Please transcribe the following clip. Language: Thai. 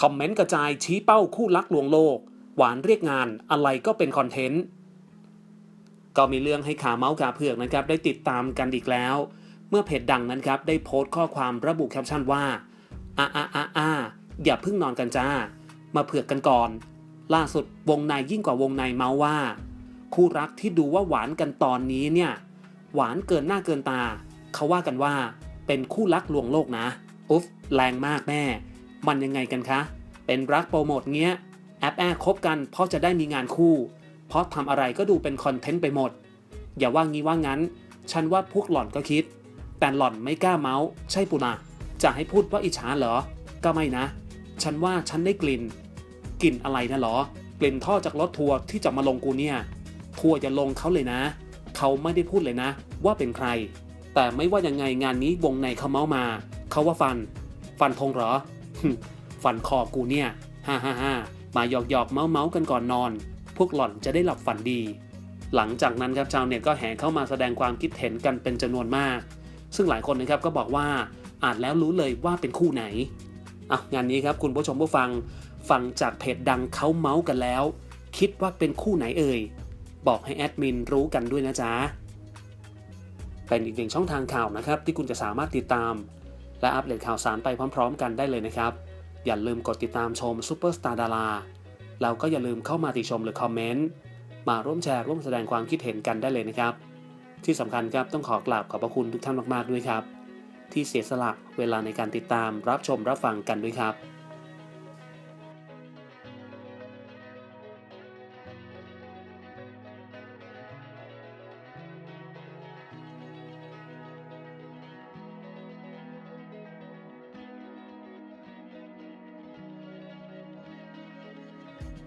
คอมเมนต์กระจายชี้เป้าคู่รักลวงโลก หวานเรียกงานอะไรก็เป็นคอนเทนต์ ก็มีเรื่องให้ขาเมาส์ขาเผือกนะครับ ได้ติดตามกันอีกแล้ว เมื่อเพจดังนั้นครับ ได้โพสต์ข้อความระบุแคปชั่นว่าอ่าอ่าอ่าอ่าอย่าเพิ่งนอนกันจ้า มาเผือกกันก่อน ล่าสุดวงในยิ่งกว่าวงในเมาส์ว่า คู่รักที่ดูว่าหวานกันตอนนี้เนี่ย หวานเกินหน้าเกินตา เขาว่ากันว่า เป็นคู่รักลวงโลกนะ อุ๊ฟแรงมากแม่ มันยังไงกันคะ เป็นรักโปรโมทเงี้ย แอปแอร์คบกันเพราะจะได้มีงานคู่ เพราะทำอะไรก็ดูเป็นคอนเทนต์ไปหมด อย่าว่างี้ว่างั้น ฉันว่าพวกหล่อนก็คิด แต่หล่อนไม่กล้าเมาส์ ใช่ปุนะจะให้พูดว่าอิจฉาเหรอ ก็ไม่นะ ฉันว่าฉันได้กลิ่น กลิ่นอะไรนะหรอ กลิ่นท่อจากรถทัวร์ที่จะมาลงกูเนี่ย ทัวร์จะลงเขาเลยนะ เขาไม่ได้พูดเลยนะ ว่าเป็นใคร แต่ไม่ว่ายังไงงานนี้วงในเขาเมาส์มา เขาว่าฟัน ฟันธงเหรอ ฟันคอกูเนี่ย ฮ่าฮ่าฮ่ามาหยอกหยอกเมาเมากันก่อนนอน พวกหล่อนจะได้หลับฝันดี หลังจากนั้นครับชาวเน็ตก็แห่เข้ามาแสดงความคิดเห็นกันเป็นจำนวนมาก ซึ่งหลายคนนะครับก็บอกว่าอ่านแล้วรู้เลยว่าเป็นคู่ไหนอะงานนี้ครับคุณผู้ชมผู้ฟังฟังจากเพจดังเขาเมาส์กันแล้ว คิดว่าเป็นคู่ไหนเอ่ย บอกให้แอดมินรู้กันด้วยนะจ๊ะเป็นอีกหนึ่งช่องทางข่าวนะครับ ที่คุณจะสามารถติดตาม และอัปเดตข่าวสารไปพร้อมๆ กันได้เลยนะครับ อย่าลืมกดติดตามชมซูเปอร์สตาร์ดาราแล้วก็อย่าลืมเข้ามาติชมหรือคอมเมนต์มาร่วมแชร์ร่วมแสดงความคิดเห็นกันได้เลยนะครับ ที่สำคัญครับต้องขอกราบขอบพระคุณทุกท่านมากๆด้วยครับ ที่เสียสละเวลาในการติดตามรับชมรับฟังกันด้วยครับ